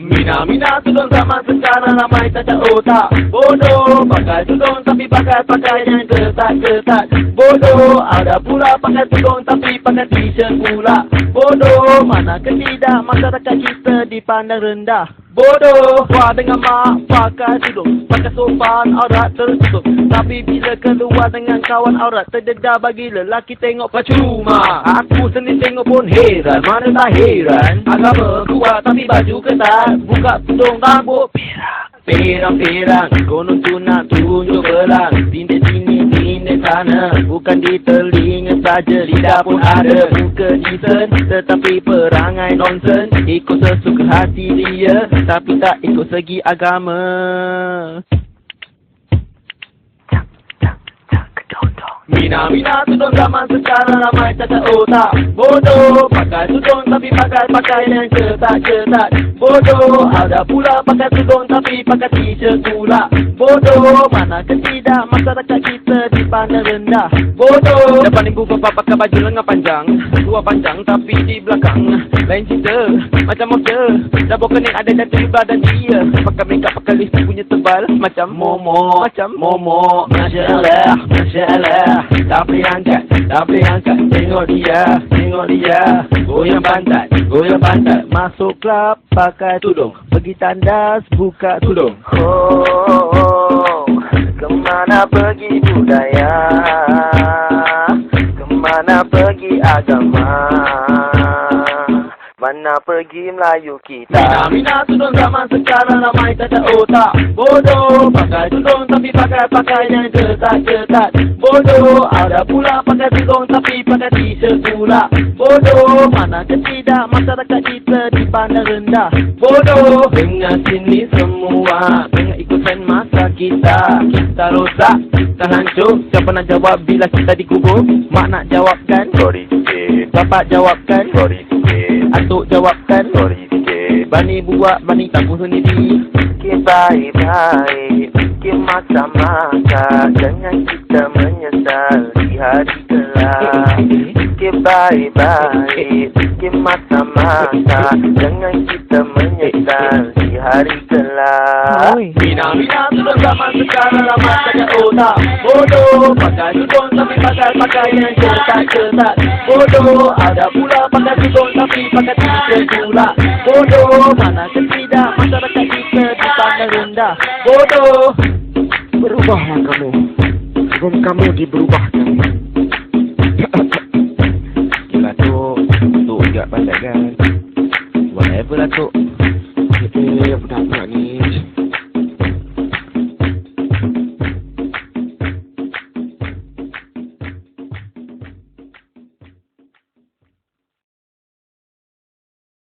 Mina tudung zaman sekarang ramai tak ada otak. Bodoh pakai tudung tapi pakai pakaian ketat-ketat Bodoh ada pula pakai tudung tapi pakai t-shirt pula. Bodoh mana tidak masyarakat kita dipandang rendah Bodoh Wah dengan mak pakai tudung Pakai sopan aurat tertutup. Tapi bila keluar dengan kawan aurat Terdedah bagi lelaki tengok percuma. Aku sendiri tengok pun heran Mana tak heran. Agama kuat tapi baju ketat. Buka tudung rambut pirang Pirang-pirang Konon tu nak tunjuk belang. Tindik sini, tindik sana. Bukan di telinga saja Lidah pun ada. Muka decent Tetapi perangai nonsen Ikut sesuka hati dia Tapi tak ikut segi agama Mina Mina tudung zaman sekarang ramai ada otak Bodoh pakai tudung tapi pakai pakaian ketat-ketat. Bodoh ada pula pakai tudung tapi pakai t-shirt pula. Bodoh mana tidak masyarakat kita dipandang rendah. Bodoh Depan ibu bapa pakai baju lengan panjang Dua panjang tapi di belakang Lain cerita macam monster Double kening ada dari badan dia. Pakai makeup pakai lipstick punya tebal Macam momo Macam momo Masya Allah Allah tak boleh angkat, tak boleh angkat. Tengok dia, tengok dia. Goyang pantat, goyang pantat. Masuk klub pakai tudung. Pergi tandas buka tudung. Oh, oh kemana pergi budaya? Kemana pergi agama? Mana pergi Melayu kita? Mina, Mina tudung zaman sekarang ramai tak ada otak. Bodoh pakai tudung tapi pakai pakaian ketat-ketat. Bodoh ada pula pakai tudung tapi pakai t-shirt pula. Bodoh mana tidak masyarakat kita dipandang rendah. Bodoh dengan sini semua Dengan ikutan masa kita. Kita rosak, kita hancur. Siapa nak jawab bila kita dikubur? Mak nak jawabkan. Sorry sikit. Bapak jawabkan. Sorry sikit. Atuk jawabkan. Sorry sikit. Bani buat, bani tanggung sendiri. Fikir baik-baik Fikir masa-masa Jangan kita menyesal Di hari kelak. Fikir baik-baik Fikir masa-masa Jangan kita menyesal Di hari. Mina, Mina tudung zaman sekarang ramai tak ada otak. Bodoh pakai tudung tapi pakai pakaian ketat-ketat Bodoh ada pula pakai tudung tapi pakai t-shirt pula. Bodoh mana kita rendah Bodoh. Berubahlah kamu. Sebelum kamu diberubahkan. Gila tu, tu juga pandai kan? Whatever lah tu Eh, budak-budak ni